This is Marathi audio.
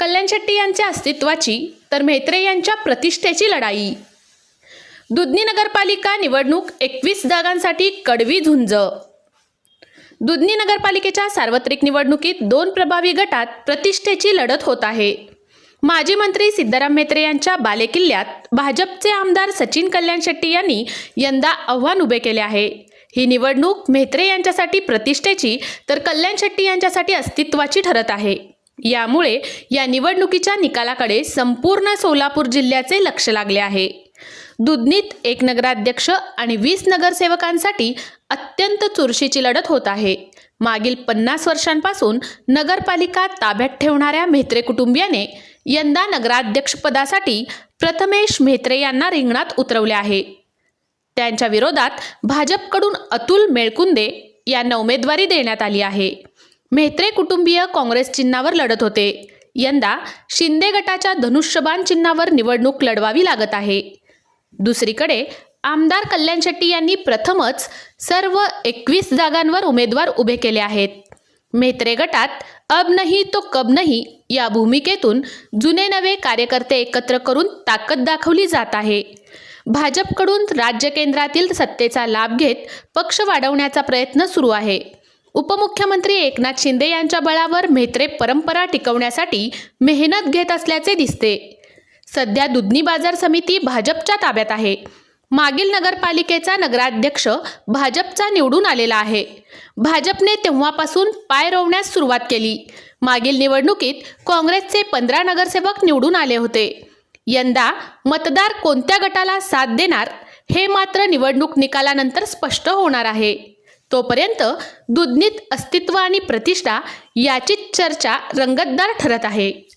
कल्याण शेट्टी यांच्या अस्तित्वाची तर म्हेत्रे यांच्या प्रतिष्ठेची लढाई. दुधनी नगरपालिका निवडणूक एकवीस जागांसाठी कडवी झुंज. दुधनी नगरपालिकेच्या सार्वत्रिक निवडणुकीत दोन प्रभावी गटात प्रतिष्ठेची लढत होत आहे. माजी मंत्री सिद्धाराम म्हेत्रे यांच्या बालेकिल्ल्यात भाजपचे आमदार सचिन कल्याण शेट्टी यांनी यंदा आव्हान उभे केले आहे. ही निवडणूक म्हेत्रे यांच्यासाठी प्रतिष्ठेची तर कल्याण शेट्टी यांच्यासाठी अस्तित्वाची ठरत आहे. यामुळे या निवडणुकीच्या निकालाकडे संपूर्ण सोलापूर जिल्ह्याचे लक्ष लागले आहे. दुधनीत एक नगराध्यक्ष आणि वीस नगरसेवकांसाठी अत्यंत चुरशीची लढत होत आहे. मागील पन्नास वर्षांपासून नगरपालिका ताब्यात ठेवणाऱ्या म्हेत्रे कुटुंबियाने यंदा नगराध्यक्षपदासाठी प्रथमेश म्हेत्रे यांना रिंगणात उतरवले आहे. त्यांच्या विरोधात भाजपकडून अतुल मेळकुंदे यांना उमेदवारी देण्यात आली आहे. म्हेत्रे कुटुंबीय काँग्रेस चिन्हावर लढत होते. यंदा शिंदे गटाच्या धनुष्यबाण चिन्हावर निवडणूक लढवावी लागत आहे. दुसरीकडे आमदार कल्याण शेट्टी यांनी प्रथमच सर्व एकवीस जागांवर उमेदवार उभे केले आहेत. मेत्रे गटात अब नाही तो कब नाही या भूमिकेतून जुने नवे कार्यकर्ते एकत्र करून ताकद दाखवली जात आहे. भाजपकडून राज्य केंद्रातील सत्तेचा लाभ घेत पक्ष वाढवण्याचा प्रयत्न सुरू आहे. उपमुख्यमंत्री एकनाथ शिंदे यांच्या बळावर म्हेत्रे परंपरा टिकवण्यासाठी मेहनत घेत असल्याचे दिसते. सध्या दुधनी बाजार समिती भाजपच्या ताब्यात आहे. मागील नगरपालिकेचा नगराध्यक्ष भाजपचा निवडून आलेला आहे. भाजपने तेव्हापासून पाय रोवण्यास सुरुवात केली. मागील निवडणुकीत काँग्रेसचे पंधरा नगरसेवक निवडून आले होते. यंदा मतदार कोणत्या गटाला साथ देणार हे मात्र निवडणूक निकालानंतर स्पष्ट होणार आहे. तोपर्यंत दुधनीत अस्तित्व आणि प्रतिष्ठा याचीच चर्चा रंगतदार ठरत आहे.